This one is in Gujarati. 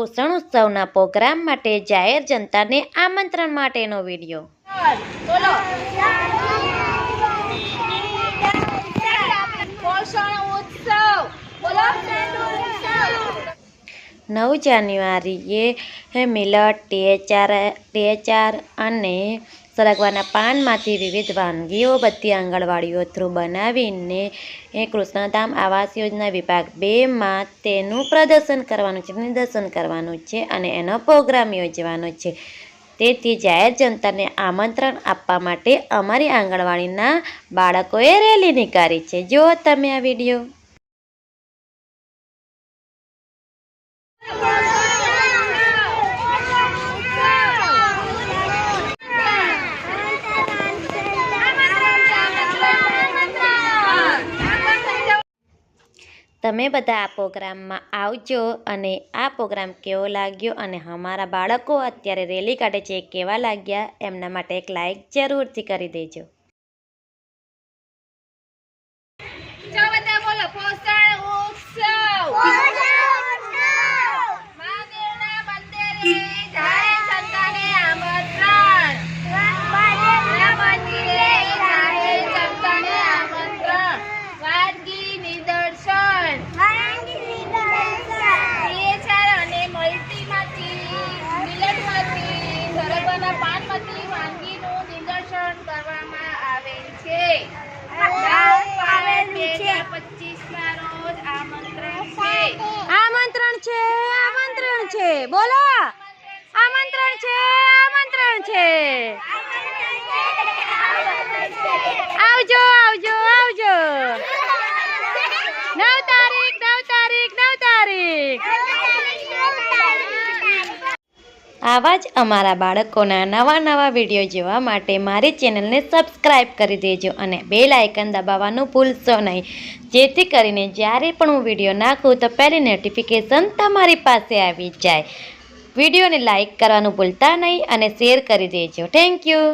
પોષણ ઉત્સવના પ્રોગ્રામ માટે જાહેર જનતાને આમંત્રણ માટેનો વીડિયો. પોષણ ઉત્સવ. નવ જાન્યુઆરીએ મિલટ ટેચાર ટેચાર અને સરગવાના પાનમાંથી વિવિધ વાનગીઓ બધી આંગણવાડીઓ થ્રુ બનાવીને એ કૃષ્ણધામ આવાસ યોજના વિભાગ બેમાં તેનું પ્રદર્શન કરવાનું છે, નિદર્શન કરવાનું છે અને એનો પ્રોગ્રામ યોજવાનો છે. તેથી જાહેર જનતાને આમંત્રણ આપવા માટે અમારી આંગણવાડીના બાળકોએ રેલી નીકાળી છે. જુઓ તમે આ વીડિયો. તમે બધા આ પ્રોગ્રામમાં આવજો અને આ પ્રોગ્રામ કેવો લાગ્યો અને અમારા બાળકો અત્યારે રેલી કાઢે છે એ કેવા લાગ્યા, એમના માટે એક લાઇક જરૂરથી કરી દેજો ચાલો બધા બોલો પોષણ ઉત્સવ મહાદેવના મંદિરે જાહેર જનતાને આમંત્રણ મહાદેવના મંદિરે જાહેર જનતાને આમંત્રણ વાનગી નિદર્શન CHR અને મલ્ટીમાંથી મિલટમાંથી સરગવાના પાનમાંથી વાનગીનું નિદર્શન કરવામાં આવેલ છે બે હજાર પચીસના રોજ આમંત્રણ છે આમંત્રણ છે આમંત્રણ છે. બોલો. આમંત્રણ છે આમંત્રણ છે આવજો આવજો આવજો નવ તારીખ નવ તારીખ નવ તારીખ આવા જ અમારા બાળકોના નવા નવા વીડિયો જોવા માટે મારી ચેનલને સબસ્ક્રાઈબ કરી દેજો અને બેલ આઇકન દબાવવાનું ભૂલશો નહીં. જેથી કરીને જ્યારે પણ હું વીડિયો નાખું તો પહેલી નોટિફિકેશન તમારી પાસે આવી જાય. વિડીયોને લાઇક કરવાનું ભૂલતા નહીં અને શેર કરી દેજો. Thank you